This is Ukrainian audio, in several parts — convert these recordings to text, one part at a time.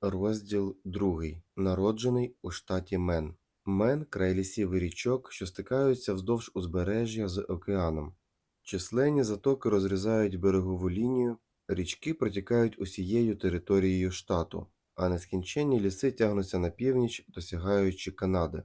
Розділ 2. Народжений у штаті Мен. Мен край лісів і річок, що стикаються вздовж узбережжя з океаном. Численні затоки розрізають берегову лінію, річки протікають усією територією штату, а нескінченні ліси тягнуться на північ, досягаючи Канади.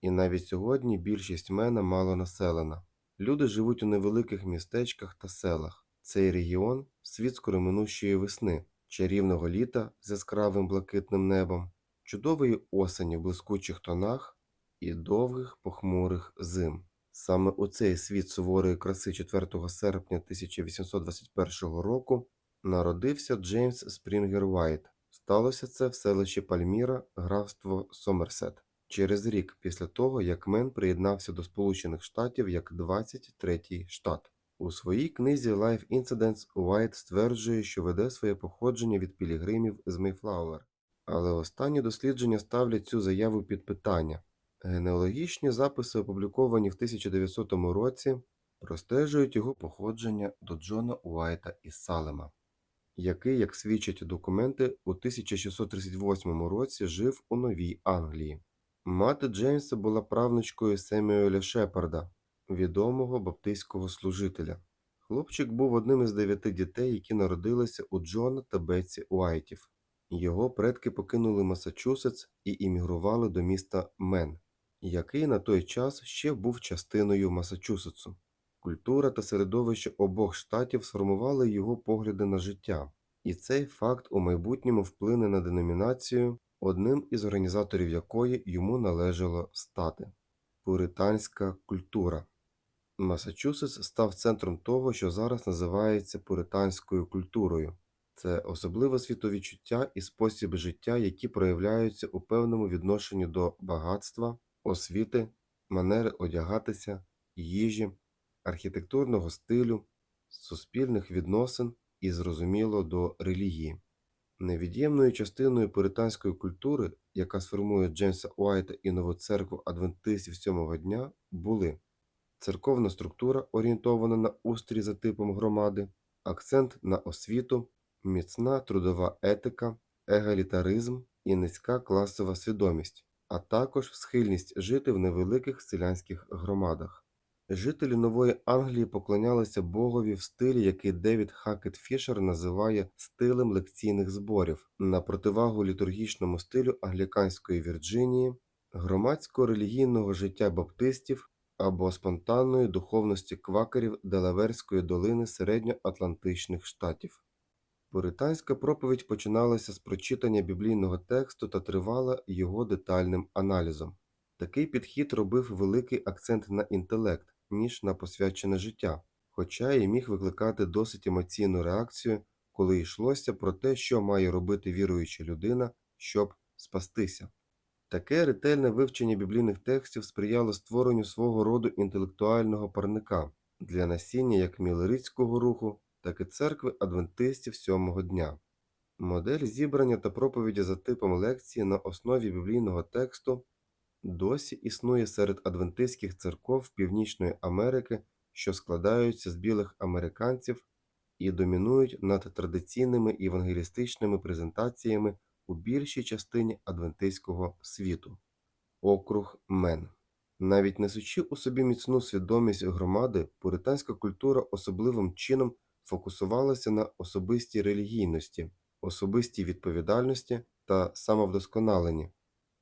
І навіть сьогодні більшість Мена мало населена. Люди живуть у невеликих містечках та селах. Цей регіон світ скороминущої весни, чарівного літа з яскравим блакитним небом, чудової осені в блискучих тонах і довгих похмурих зим. Саме у цей світ суворої краси 4 серпня 1821 року народився Джеймс Спрінгер Уайт. Сталося це в селищі Пальміра, графство Сомерсет, через рік після того, як Мен приєднався до Сполучених Штатів як 23-й штат. У своїй книзі Life Incidents Уайт стверджує, що веде своє походження від пілігримів з Мейфлауер. Але останні дослідження ставлять цю заяву під питання. Генеалогічні записи, опубліковані в 1900 році, простежують його походження до Джона Уайта із Салема, який, як свідчать документи, у 1638 році жив у Новій Англії. Мати Джеймса була правнучкою Семюеля Шепарда, відомого баптистського служителя. Хлопчик був одним із дев'яти дітей, які народилися у Джона та Бетсі Уайтів. Його предки покинули Масачусетс і іммігрували до міста Мен, який на той час ще був частиною Масачусетсу. Культура та середовище обох штатів сформували його погляди на життя, і цей факт у майбутньому вплине на деномінацію, одним із організаторів якої йому належало стати пуританська культура. Масачусетс став центром того, що зараз називається пуританською культурою. Це особливе світовідчуття і спосіб життя, які проявляються у певному відношенні до багатства, освіти, манери одягатися, їжі, архітектурного стилю, суспільних відносин і, зрозуміло, до релігії. Невід'ємною частиною пуританської культури, яка сформує Джеймса Уайта і нову церкву адвентистів сьомого дня, були церковна структура, орієнтована на устрій за типом громади, акцент на освіту, міцна трудова етика, егалітаризм і низька класова свідомість, а також схильність жити в невеликих селянських громадах. Жителі Нової Англії поклонялися Богові в стилі, який Девід Хакет Фішер називає стилем лекційних зборів, на противагу літургічному стилю англіканської Вірджинії, громадського релігійного життя баптистів або спонтанної духовності квакерів Делаверської долини середньоатлантичних штатів. Пуританська проповідь починалася з прочитання біблійного тексту та тривала його детальним аналізом. Такий підхід робив великий акцент на інтелект, ніж на посвячене життя, хоча і міг викликати досить емоційну реакцію, коли йшлося про те, що має робити віруюча людина, щоб спастися. Таке ретельне вивчення біблійних текстів сприяло створенню свого роду інтелектуального парника для насіння як мілерицького руху, так і церкви адвентистів сьомого дня. Модель зібрання та проповіді за типом лекції на основі біблійного тексту досі існує серед адвентистських церков Північної Америки, що складаються з білих американців і домінують над традиційними євангелістичними презентаціями у більшій частині адвентистського світу. Округ Мен. Навіть несучи у собі міцну свідомість громади, пуританська культура особливим чином фокусувалася на особистій релігійності, особистій відповідальності та самовдосконаленні.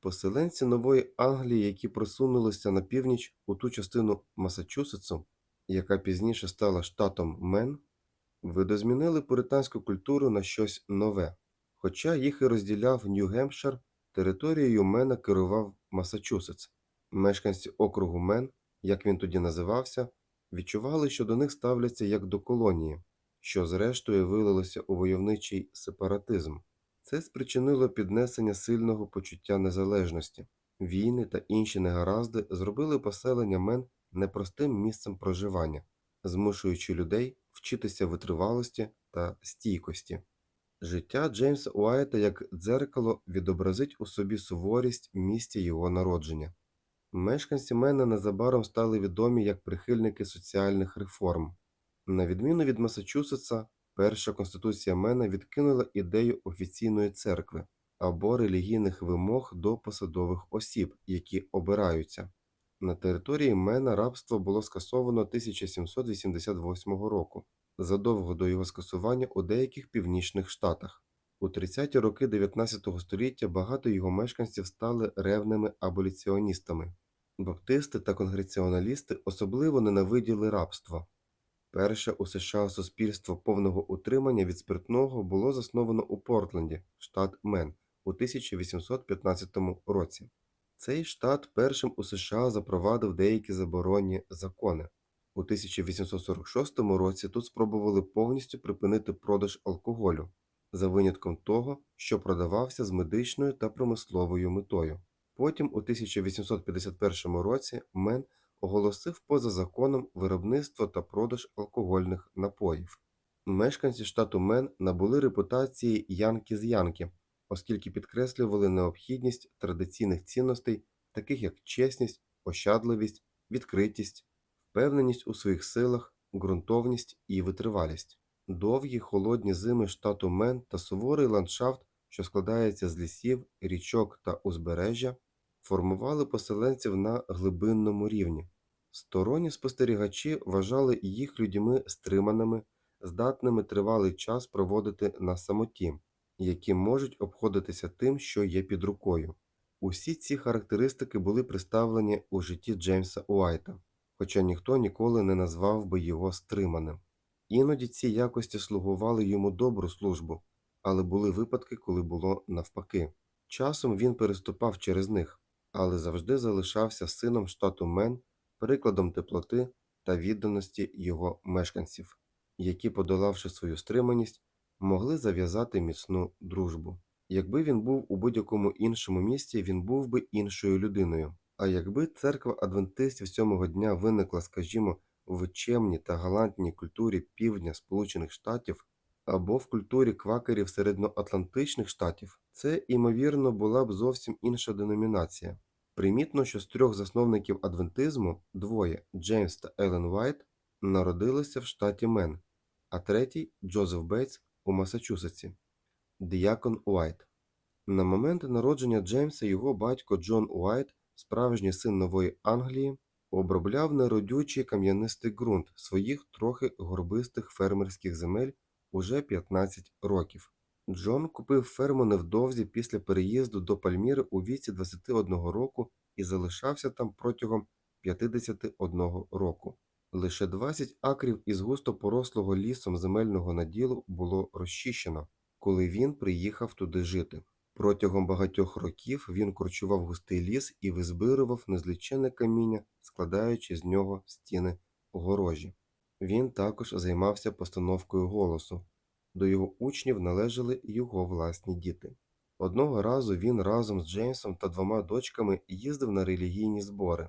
Поселенці Нової Англії, які просунулися на північ у ту частину Масачусетсу, яка пізніше стала штатом Мен, видозмінили пуританську культуру на щось нове. Хоча їх і розділяв Нью-Гемпшир, територією Мена керував Масачусетс. Мешканці округу Мен, як він тоді називався, відчували, що до них ставляться як до колонії, що зрештою вилилося у войовничий сепаратизм. Це спричинило піднесення сильного почуття незалежності. Війни та інші негаразди зробили поселення Мен непростим місцем проживання, змушуючи людей вчитися витривалості та стійкості. Життя Джеймса Уайта як дзеркало відобразить у собі суворість місця його народження. Мешканці Мена незабаром стали відомі як прихильники соціальних реформ. На відміну від Масачусетса, перша конституція Мена відкинула ідею офіційної церкви, або релігійних вимог до посадових осіб, які обираються. На території Мена рабство було скасовано 1788 року, задовго до його скасування у деяких північних штатах. У 30-ті роки 19 століття багато його мешканців стали ревними аболіціоністами. Баптисти та конгреціоналісти особливо ненавиділи рабство. Перше у США суспільство повного утримання від спиртного було засновано у Портленді, штат Мен, у 1815 році. Цей штат першим у США запровадив деякі заборонні закони. У 1846 році тут спробували повністю припинити продаж алкоголю, за винятком того, що продавався з медичною та промисловою метою. Потім, у 1851 році, Мен оголосив поза законом виробництво та продаж алкогольних напоїв. Мешканці штату Мен набули репутації Янки з Янки, оскільки підкреслювали необхідність традиційних цінностей, таких як чесність, ощадливість, відкритість, впевненість у своїх силах, ґрунтовність і витривалість. Довгі холодні зими штату Мен та суворий ландшафт, що складається з лісів, річок та узбережжя, формували поселенців на глибинному рівні. Сторонні спостерігачі вважали їх людьми стриманими, здатними тривалий час проводити на самоті, які можуть обходитися тим, що є під рукою. Усі ці характеристики були представлені у житті Джеймса Уайта, хоча ніхто ніколи не назвав би його стриманим. Іноді ці якості слугували йому добру службу, але були випадки, коли було навпаки. Часом він переступав через них, але завжди залишався сином штату Мен, прикладом теплоти та відданості його мешканців, які, подолавши свою стриманість, могли зав'язати міцну дружбу. Якби він був у будь-якому іншому місті, він був би іншою людиною. А якби церква адвентистів сьомого дня виникла, скажімо, в чемній та галантній культурі півдня Сполучених Штатів або в культурі квакерів середньоатлантичних штатів, це, ймовірно, була б зовсім інша деномінація. Примітно, що з трьох засновників адвентизму двоє Джеймс та Елен Уайт народилися в штаті Мен, а третій Джозеф Бейтс у Масачусетсі. Діякон Уайт. На момент народження Джеймса його батько Джон Уайт, справжній син нової Англії, обробляв неродючий кам'янистий ґрунт своїх трохи горбистих фермерських земель уже 15 років. Джон купив ферму невдовзі після переїзду до Пальміри у віці 21 року і залишався там протягом 51 року. Лише 20 акрів із густо порослого лісом земельного наділу було розчищено, коли він приїхав туди жити. Протягом багатьох років він корчував густий ліс і визбирував незлічене каміння, складаючи з нього стіни огорожі. Він також займався постановкою голосу. До його учнів належали його власні діти. Одного разу він разом з Джеймсом та двома дочками їздив на релігійні збори.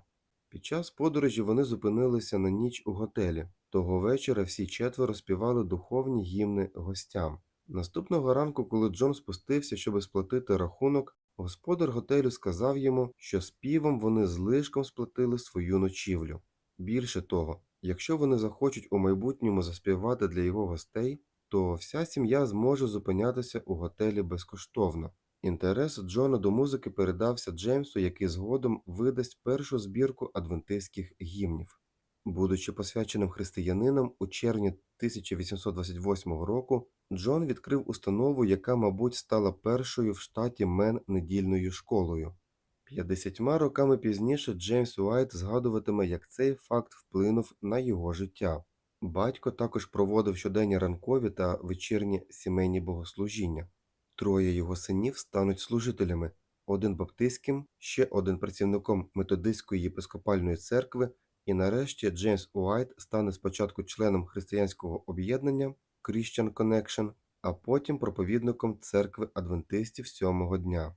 Під час подорожі вони зупинилися на ніч у готелі. Того вечора всі четверо співали духовні гімни гостям. Наступного ранку, коли Джон спустився, щоб сплатити рахунок, господар готелю сказав йому, що співом вони злишком сплатили свою ночівлю. Більше того, якщо вони захочуть у майбутньому заспівати для його гостей, то вся сім'я зможе зупинятися у готелі безкоштовно. Інтерес Джона до музики передався Джеймсу, який згодом видасть першу збірку адвентистських гімнів. Будучи посвяченим християнином, у червні 1828 року Джон відкрив установу, яка, мабуть, стала першою в штаті Мен недільною школою. П'ятдесятьма роками пізніше Джеймс Уайт згадуватиме, як цей факт вплинув на його життя. Батько також проводив щоденні ранкові та вечірні сімейні богослужіння. Троє його синів стануть служителями: один баптистським, ще один працівником методистської єпископальної церкви, і нарешті Джеймс Уайт стане спочатку членом християнського об'єднання Christian Connection, а потім проповідником церкви адвентистів сьомого дня.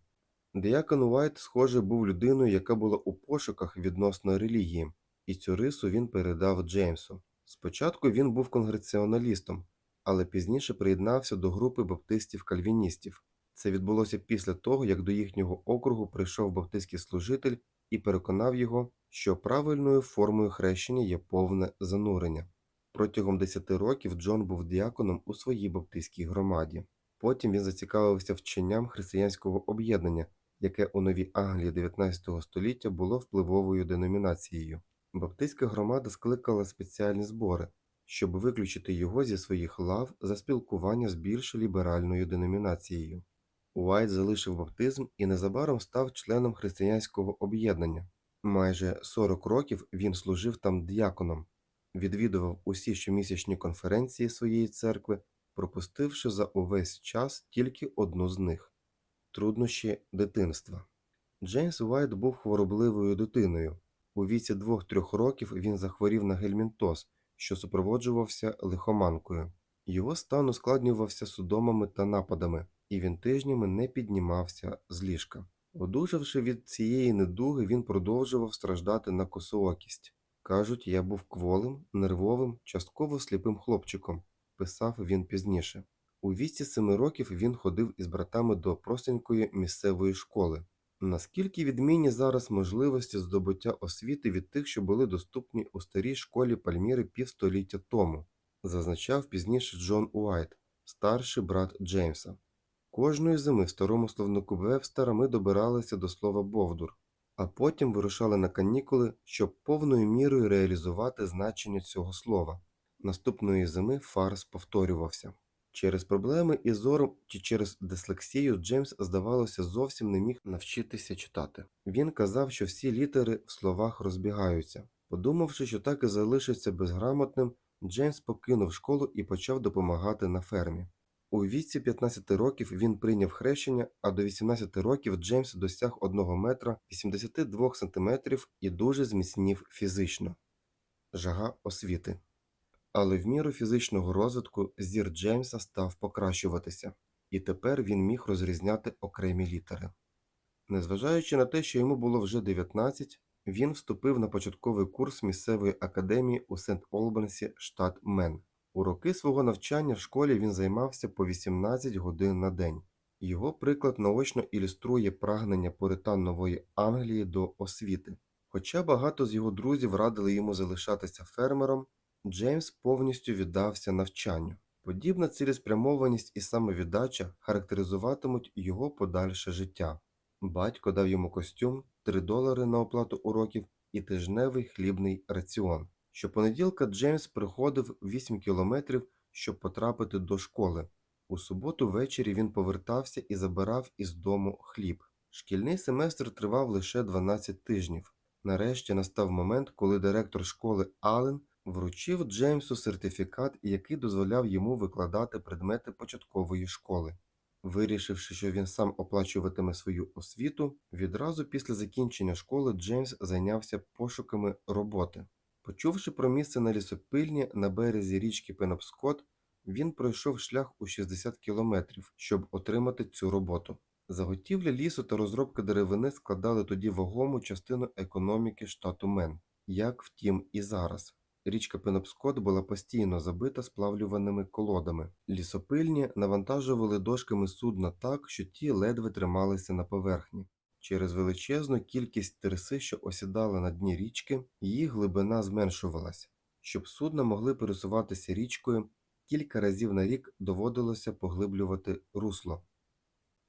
Діакон Уайт, схоже, був людиною, яка була у пошуках відносно релігії, і цю рису він передав Джеймсу. Спочатку він був конгреціоналістом, але пізніше приєднався до групи баптистів-кальвіністів. Це відбулося після того, як до їхнього округу прийшов баптистський служитель і переконав його, що правильною формою хрещення є повне занурення. Протягом 10 років Джон був діаконом у своїй баптистській громаді. Потім він зацікавився вченням християнського об'єднання, яке у Новій Англії 19 століття було впливовою деномінацією. Баптистська громада скликала спеціальні збори, щоб виключити його зі своїх лав за спілкування з більш ліберальною деномінацією. Уайт залишив баптизм і незабаром став членом християнського об'єднання. Майже 40 років він служив там діаконом, відвідував усі щомісячні конференції своєї церкви, пропустивши за увесь час тільки одну з них труднощі дитинства. Джеймс Уайт був хворобливою дитиною. У віці 2-3 років він захворів на гельмінтоз, що супроводжувався лихоманкою. Його стан ускладнювався судомами та нападами, і він тижнями не піднімався з ліжка. Одужавши від цієї недуги, він продовжував страждати на косоокість. Кажуть, я був кволим, нервовим, частково сліпим хлопчиком, писав він пізніше. У віці семи років він ходив із братами до простенької місцевої школи. Наскільки відмінні зараз можливості здобуття освіти від тих, що були доступні у старій школі Пальміри півстоліття тому, зазначав пізніше Джон Уайт, старший брат Джеймса. Кожної зими в старому словнику Вебстера ми добиралися до слова Бовдур, а потім вирушали на канікули, щоб повною мірою реалізувати значення цього слова. Наступної зими фарс повторювався. Через проблеми із зором чи через дислексію Джеймс, здавалося, зовсім не міг навчитися читати. Він казав, що всі літери в словах розбігаються. Подумавши, що так і залишиться безграмотним, Джеймс покинув школу і почав допомагати на фермі. У віці 15 років він прийняв хрещення, а до 18 років Джеймс досяг 1 метра 82 сантиметрів і дуже зміцнів фізично. Жага освіти. Але в міру фізичного розвитку зір Джеймса став покращуватися, і тепер він міг розрізняти окремі літери. Незважаючи на те, що йому було вже 19, він вступив на початковий курс місцевої академії у Сент-Олбансі, штат Мен. У роки свого навчання в школі він займався по 18 годин на день. Його приклад наочно ілюструє прагнення поритан нової Англії до освіти. Хоча багато з його друзів радили йому залишатися фермером, Джеймс повністю віддався навчанню. Подібна цілеспрямованість і самовіддача характеризуватимуть його подальше життя. Батько дав йому костюм, 3 долари на оплату уроків і тижневий хлібний раціон. Щопонеділка Джеймс приходив 8 кілометрів, щоб потрапити до школи. У суботу ввечері він повертався і забирав із дому хліб. Шкільний семестр тривав лише 12 тижнів. Нарешті настав момент, коли директор школи Аллен вручив Джеймсу сертифікат, який дозволяв йому викладати предмети початкової школи. Вирішивши, що він сам оплачуватиме свою освіту, відразу після закінчення школи Джеймс зайнявся пошуками роботи. Почувши про місце на лісопильні на березі річки Пенопскот, він пройшов шлях у 60 кілометрів, щоб отримати цю роботу. Заготівля лісу та розробка деревини складали тоді вагому частину економіки штату Мен, як втім і зараз. Річка Пенопскот була постійно забита сплавлюваними колодами. Лісопильні навантажували дошками судна так, що ті ледве трималися на поверхні. Через величезну кількість тирси, що осідала на дні річки, її глибина зменшувалася. Щоб судна могли пересуватися річкою, кілька разів на рік доводилося поглиблювати русло.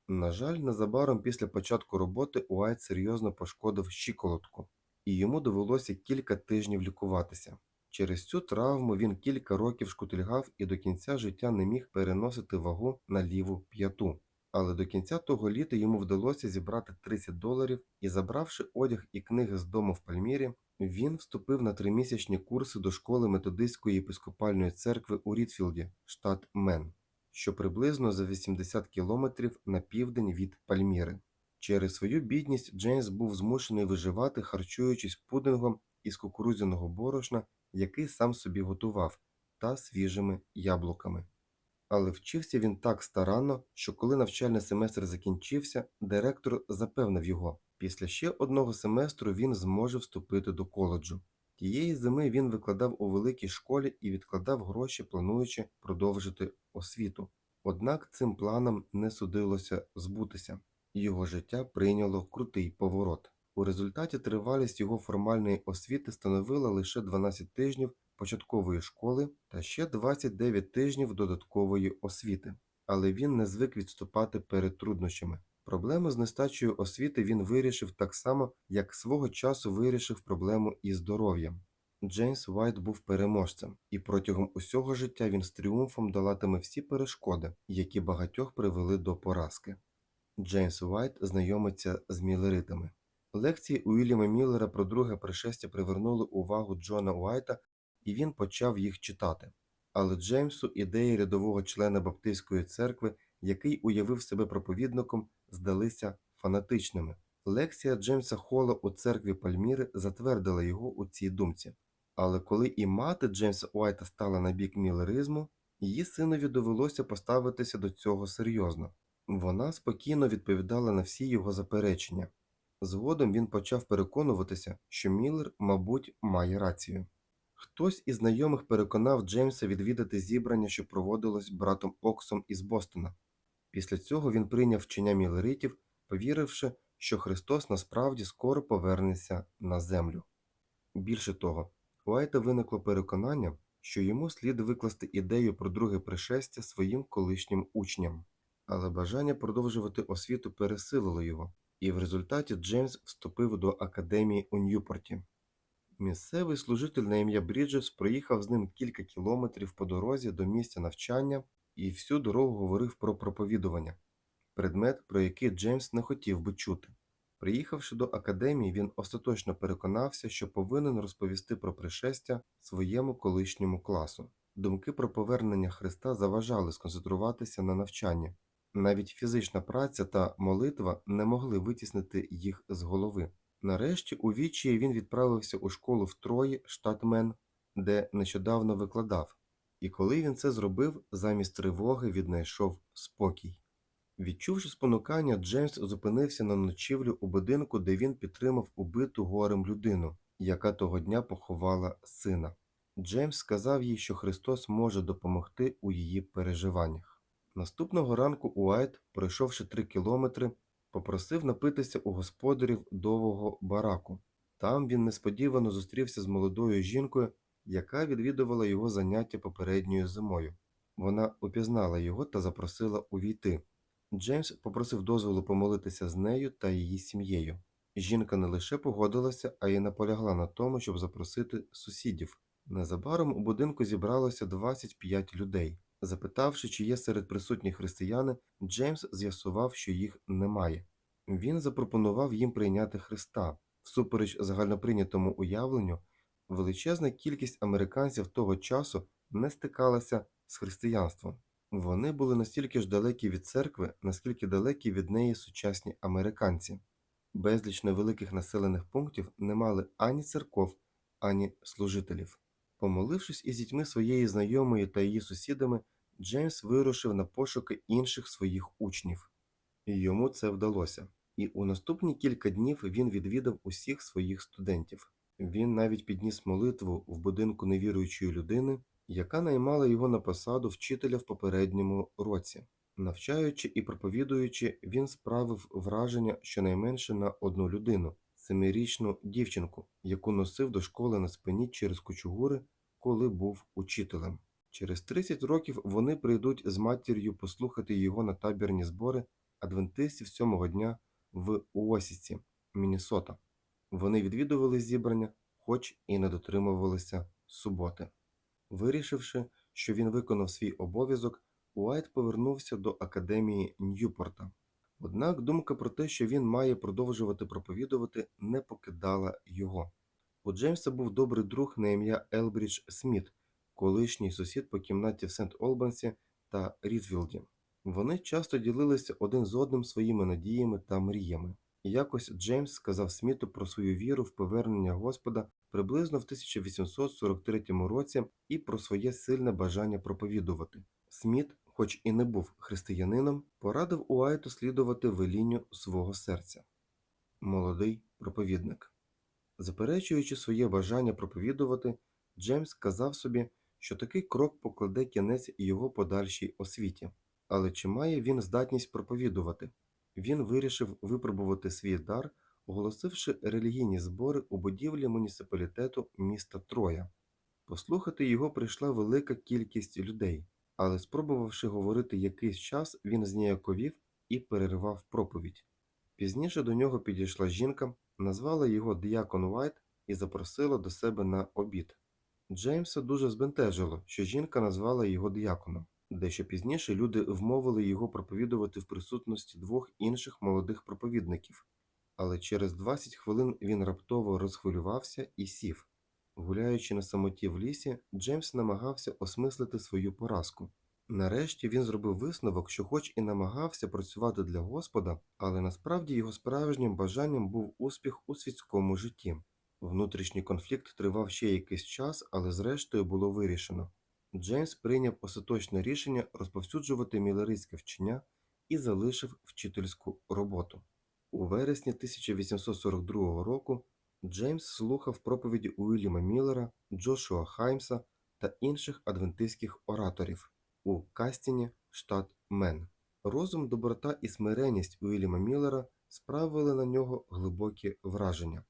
На жаль, незабаром після початку роботи Уайт серйозно пошкодив щиколотку, і йому довелося кілька тижнів лікуватися. Через цю травму він кілька років шкутильгав і до кінця життя не міг переносити вагу на ліву п'яту. Але до кінця того літа йому вдалося зібрати 30 доларів і, забравши одяг і книги з дому в Пальмірі, він вступив на тримісячні курси до школи методистської єпископальної церкви у Рітфілді, штат Мен, що приблизно за 80 кілометрів на південь від Пальміри. Через свою бідність Джеймс був змушений виживати, харчуючись пудингом із кукурудзяного борошна, який сам собі готував, та свіжими яблуками. Але вчився він так старанно, що коли навчальний семестр закінчився, директор запевнив його, після ще одного семестру він зможе вступити до коледжу. Тієї зими він викладав у великій школі і відкладав гроші, плануючи продовжити освіту. Однак цим планам не судилося збутися. Його життя прийняло крутий поворот. У результаті тривалість його формальної освіти становила лише 12 тижнів початкової школи та ще 29 тижнів додаткової освіти. але він не звик відступати перед труднощами. Проблему з нестачею освіти він вирішив так само, як свого часу вирішив проблему із здоров'ям. Джеймс Уайт був переможцем, і протягом усього життя він з тріумфом долатиме всі перешкоди, які багатьох привели до поразки. Джеймс Уайт знайомиться з мілеритами. Лекції Уільяма Міллера про друге пришестя привернули увагу Джона Уайта, і він почав їх читати. Але Джеймсу ідеї рядового члена Баптистської церкви, який уявив себе проповідником, здалися фанатичними. Лекція Джеймса Холла у церкві Пальміри затвердила його у цій думці. Але коли і мати Джеймса Уайта стала на бік мілеризму, її синові довелося поставитися до цього серйозно. Вона спокійно відповідала на всі його заперечення. Згодом він почав переконуватися, що Міллер, мабуть, має рацію. Хтось із знайомих переконав Джеймса відвідати зібрання, що проводилось братом Оксом із Бостона. Після цього він прийняв вчення мілеритів, повіривши, що Христос насправді скоро повернеться на землю. Більше того, у Айта виникло переконання, що йому слід викласти ідею про друге пришестя своїм колишнім учням, але бажання продовжувати освіту пересилило його, і в результаті Джеймс вступив до академії у Ньюпорті. Місцевий служитель на ім'я Бріджес проїхав з ним кілька кілометрів по дорозі до місця навчання і всю дорогу говорив про проповідування, предмет, про який Джеймс не хотів би чути. Приїхавши до академії, він остаточно переконався, що повинен розповісти про пришестя своєму колишньому класу. Думки про повернення Христа заважали сконцентруватися на навчанні. Навіть фізична праця та молитва не могли витіснити їх з голови. Нарешті у відчаї він відправився у школу в Трої, штат Мен, де нещодавно викладав, і коли він це зробив, замість тривоги віднайшов спокій. Відчувши спонукання, Джеймс зупинився на ночівлю у будинку, де він підтримав убиту горем людину, яка того дня поховала сина. Джеймс сказав їй, що Христос може допомогти у її переживаннях. Наступного ранку Уайт, пройшовши три кілометри, попросив напитися у господарів довгого бараку. Там він несподівано зустрівся з молодою жінкою, яка відвідувала його заняття попередньою зимою. Вона упізнала його та запросила увійти. Джеймс попросив дозволу помолитися з нею та її сім'єю. Жінка не лише погодилася, а й наполягла на тому, щоб запросити сусідів. Незабаром у будинку зібралося 25 людей. Запитавши, чи є серед присутніх християни, Джеймс з'ясував, що їх немає. Він запропонував їм прийняти Христа. Всупереч загальноприйнятому уявленню, величезна кількість американців того часу не стикалася з християнством. Вони були настільки ж далекі від церкви, наскільки далекі від неї сучасні американці. Безліч невеликих населених пунктів не мали ані церков, ані служителів. Помолившись із дітьми своєї знайомої та її сусідами, Джеймс вирушив на пошуки інших своїх учнів. І йому це вдалося. І у наступні кілька днів він відвідав усіх своїх студентів. Він навіть підніс молитву в будинку невіруючої людини, яка наймала його на посаду вчителя в попередньому році. Навчаючи і проповідуючи, він справив враження щонайменше на одну людину семирічну дівчинку, яку носив до школи на спині через кучугури, коли був учителем. Через 30 років вони прийдуть з матір'ю послухати його на табірні збори адвентистів сьомого дня в Уосісі, Міннесота. Вони відвідували зібрання, хоч і не дотримувалися суботи. Вирішивши, що він виконав свій обов'язок, Уайт повернувся до академії Ньюпорта. Однак думка про те, що він має продовжувати проповідувати, не покидала його. У Джеймса був добрий друг на ім'я Елбрідж Сміт, колишній сусід по кімнаті в Сент Олбансі та Різвілді. Вони часто ділилися один з одним своїми надіями та мріями. Якось Джеймс сказав Сміту про свою віру в повернення Господа приблизно в 1843 році і про своє сильне бажання проповідувати. Сміт, хоч і не був християнином, порадив Уайту слідувати велінню свого серця. Молодий проповідник. Заперечуючи своє бажання проповідувати, Джеймс сказав собі, що такий крок покладе кінець його подальшій освіті. Але чи має він здатність проповідувати? Він вирішив випробувати свій дар, оголосивши релігійні збори у будівлі муніципалітету міста Троя. Послухати його прийшла велика кількість людей, але спробувавши говорити якийсь час, він зніяковів і перервав проповідь. Пізніше до нього підійшла жінка, назвала його Діакон Уайт і запросила до себе на обід. Джеймса дуже збентежило, що жінка назвала його діаконом. Дещо пізніше люди вмовили його проповідувати в присутності двох інших молодих проповідників, але через 20 хвилин він раптово розхвилювався і сів. Гуляючи на самоті в лісі, Джеймс намагався осмислити свою поразку. Нарешті він зробив висновок, що хоч і намагався працювати для Господа, але насправді його справжнім бажанням був успіх у світському житті. Внутрішній конфлікт тривав ще якийсь час, але зрештою було вирішено. Джеймс прийняв остаточне рішення розповсюджувати мілерійське вчення і залишив вчительську роботу. У вересні 1842 року Джеймс слухав проповіді Уільяма Міллера, Джошуа Хаймса та інших адвентистських ораторів у Кастіні, штат Мен. Розум, доброта і смиренність Уільяма Міллера справили на нього глибокі враження.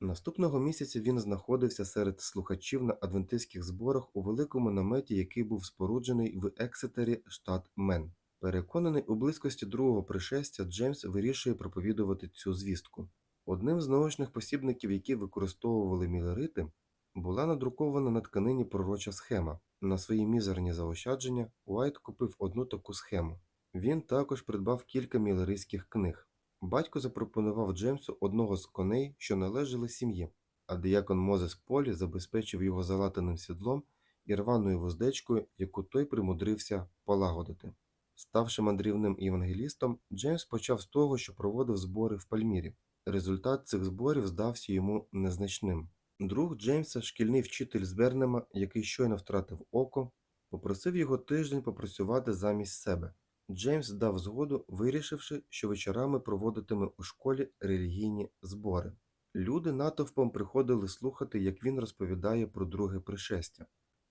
Наступного місяця він знаходився серед слухачів на адвентистських зборах у великому наметі, який був споруджений в Ексетері, штат Мен. Переконаний у близькості другого пришестя, Джеймс вирішує проповідувати цю звістку. Одним з наочних посібників, які використовували мілерити, була надрукована на тканині пророча схема. На свої мізерні заощадження Уайт купив одну таку схему. Він також придбав кілька мілерийських книг. Батько запропонував Джеймсу одного з коней, що належали сім'ї, а диякон Мозес Полі забезпечив його залатаним сідлом і рваною вуздечкою, яку той примудрився полагодити. Ставши мандрівним євангелістом, Джеймс почав з того, що проводив збори в Пальмірі. Результат цих зборів здався йому незначним. Друг Джеймса, шкільний вчитель з Бернема, який щойно втратив око, попросив його тиждень попрацювати замість себе. Джеймс дав згоду, вирішивши, що вечорами проводитиме у школі релігійні збори. Люди натовпом приходили слухати, як він розповідає про друге пришестя.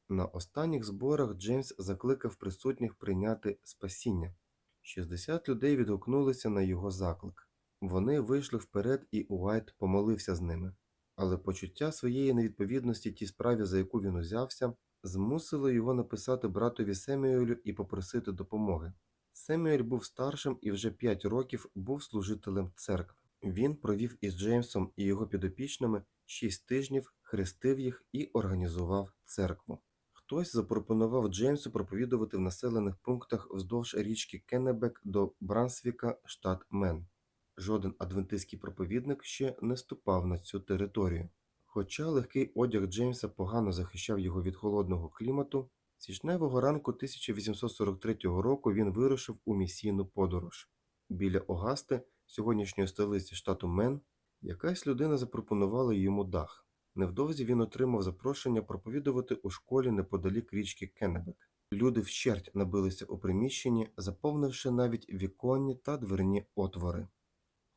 На останніх зборах Джеймс закликав присутніх прийняти спасіння. 60 людей відгукнулися на його заклик. Вони вийшли вперед, і Уайт помолився з ними. Але почуття своєї невідповідності тій справі, за яку він узявся, змусило його написати братові Семюелю і попросити допомоги. Семюель був старшим і вже 5 років був служителем церкви. Він провів із Джеймсом і його підопічними 6 тижнів, хрестив їх і організував церкву. Хтось запропонував Джеймсу проповідувати в населених пунктах вздовж річки Кеннебек до Брансвіка, штат Мен. Жоден адвентистський проповідник ще не ступав на цю територію. Хоча легкий одяг Джеймса погано захищав його від холодного клімату, січневого ранку 1843 року він вирушив у місійну подорож. Біля Огасти, сьогоднішньої столиці штату Мен, якась людина запропонувала йому дах. Невдовзі він отримав запрошення проповідувати у школі неподалік річки Кеннебек. Люди вщерть набилися у приміщенні, заповнивши навіть віконні та дверні отвори.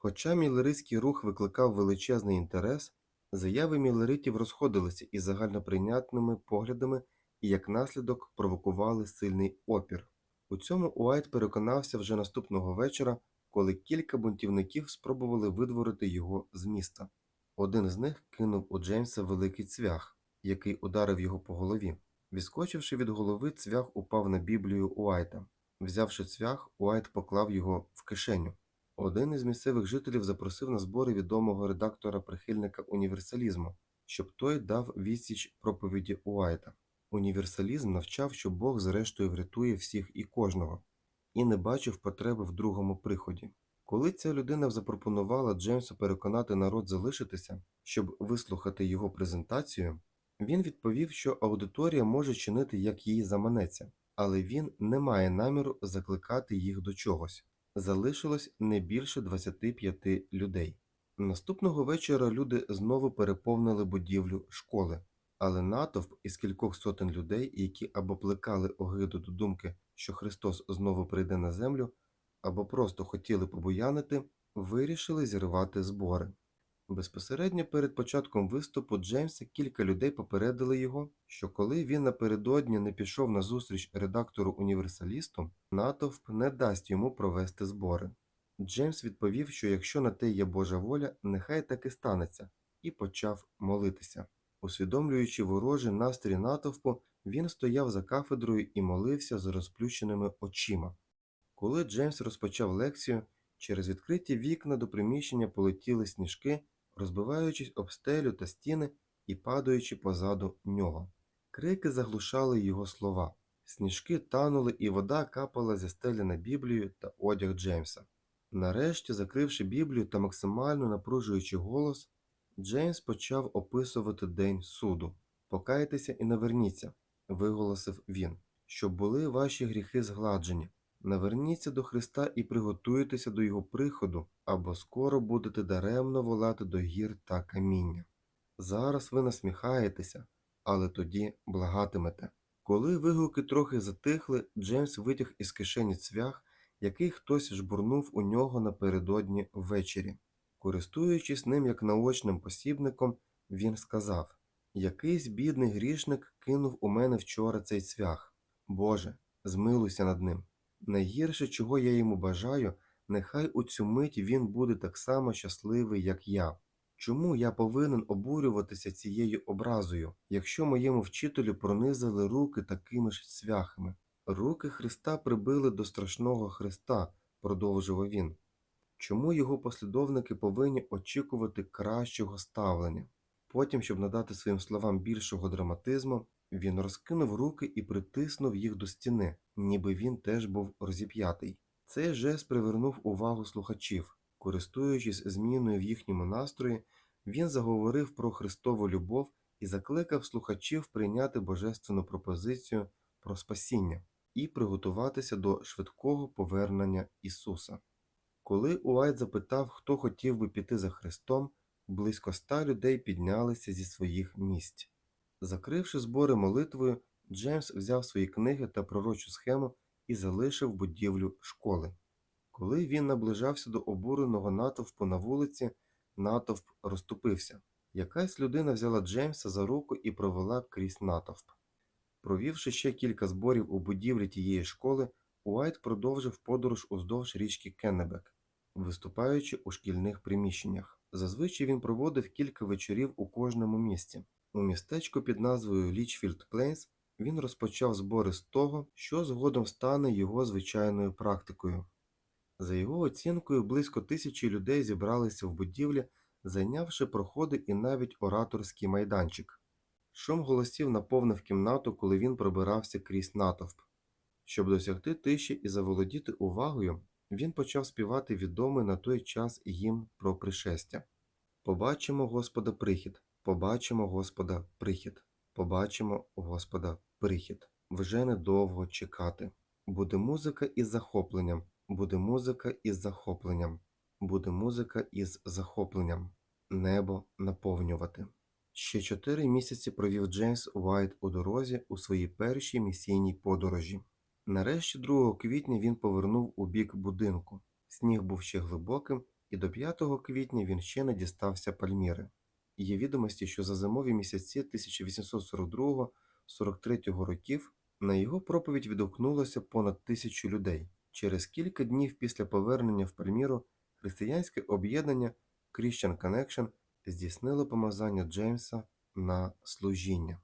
Хоча мілеритський рух викликав величезний інтерес, заяви мілеритів розходилися із загальноприйнятними поглядами і як наслідок провокували сильний опір. У цьому Уайт переконався вже наступного вечора, коли кілька бунтівників спробували видворити його з міста. Один з них кинув у Джеймса великий цвях, який ударив його по голові. Відскочивши від голови, цвях упав на Біблію Уайта. Взявши цвях, Уайт поклав його в кишеню. Один із місцевих жителів запросив на збори відомого редактора-прихильника універсалізму, щоб той дав відсіч проповіді Уайта. Універсалізм навчав, що Бог зрештою врятує всіх і кожного, і не бачив потреби в другому приході. Коли ця людина запропонувала Джеймсу переконати народ залишитися, щоб вислухати його презентацію, він відповів, що аудиторія може чинити, як їй заманеться, але він не має наміру закликати їх до чогось. Залишилось не більше 25 людей. Наступного вечора люди знову переповнили будівлю школи, але натовп із кількох сотень людей, які або плекали огиду до думки, що Христос знову прийде на землю, або просто хотіли побоянити, вирішили зірвати збори. Безпосередньо перед початком виступу Джеймса кілька людей попередили його, що коли він напередодні не пішов на зустріч редактору універсалісту, натовп не дасть йому провести збори. Джеймс відповів, що якщо на те є Божа воля, нехай так і станеться, і почав молитися. Усвідомлюючи ворожий настрій натовпу, Він стояв за кафедрою і молився з розплющеними очима. Коли Джеймс розпочав лекцію, через відкриті вікна до приміщення полетіли сніжки, розбиваючись об стелю та стіни і падаючи позаду нього. Крики заглушали його слова. Сніжки танули, і вода капала зі стелі на Біблію та одяг Джеймса. Нарешті, закривши Біблію та максимально напружуючи голос, Джеймс почав описувати день суду. Покайтеся і наверніться, виголосив він, щоб були ваші гріхи згладжені. Наверніться до Христа і приготуйтеся до Його приходу, або скоро будете даремно волати до гір та каміння. Зараз ви насміхаєтеся, але тоді благатимете. Коли вигуки трохи затихли, Джеймс витяг із кишені цвях, який хтось жбурнув у нього напередодні ввечері. Користуючись ним як наочним посібником, він сказав Якийсь бідний грішник кинув у мене вчора цей цвях. Боже, змилуйся над ним. Найгірше, чого я йому бажаю, нехай у цю мить він буде так само щасливий, як я. Чому я повинен обурюватися цією образою, якщо моєму вчителю пронизали руки такими ж цвяхами? Руки Христа прибили до страшного Христа, продовжував він. Чому його послідовники повинні очікувати кращого ставлення? Потім, щоб надати своїм словам більшого драматизму, він розкинув руки і притиснув їх до стіни, ніби він теж був розіп'ятий. Цей жест привернув увагу слухачів. Користуючись зміною в їхньому настрої, він заговорив про Христову любов і закликав слухачів прийняти божественну пропозицію про спасіння і приготуватися до швидкого повернення Ісуса. Коли Уайт запитав, хто хотів би піти за Христом, близько ста людей піднялися зі своїх місць. Закривши збори молитвою, Джеймс взяв свої книги та пророчу схему і залишив будівлю школи. Коли він наближався до обуреного натовпу на вулиці, натовп розступився. Якась людина взяла Джеймса за руку і провела крізь натовп. Провівши ще кілька зборів у будівлі тієї школи, Уайт продовжив подорож уздовж річки Кеннебек, виступаючи у шкільних приміщеннях. Зазвичай він проводив кілька вечорів у кожному місті. У містечку під назвою Лічфілд Плейнс він розпочав збори з того, що згодом стане його звичайною практикою. За його оцінкою, близько тисячі людей зібралися в будівлі, зайнявши проходи і навіть ораторський майданчик. Шум голосів наповнив кімнату, коли він пробирався крізь натовп. Щоб досягти тиші і заволодіти увагою, він почав співати відомий на той час гімн про пришестя. Побачимо Господа прихід, побачимо Господа прихід, побачимо Господа прихід. Вже недовго чекати. Буде музика із захопленням, буде музика із захопленням, буде музика із захопленням, небо наповнювати. Ще чотири місяці провів Джеймс Уайт у дорозі у своїй першій місійній подорожі. Нарешті 2 квітня він повернув у бік будинку. Сніг був ще глибоким, і до 5 квітня він ще не дістався Пальміри. Є відомості, що за зимові місяці 1842-43 років на його проповідь відгукнулося понад тисячу людей. Через кілька днів після повернення в Пальміру християнське об'єднання Christian Connection здійснило помазання Джеймса на служіння.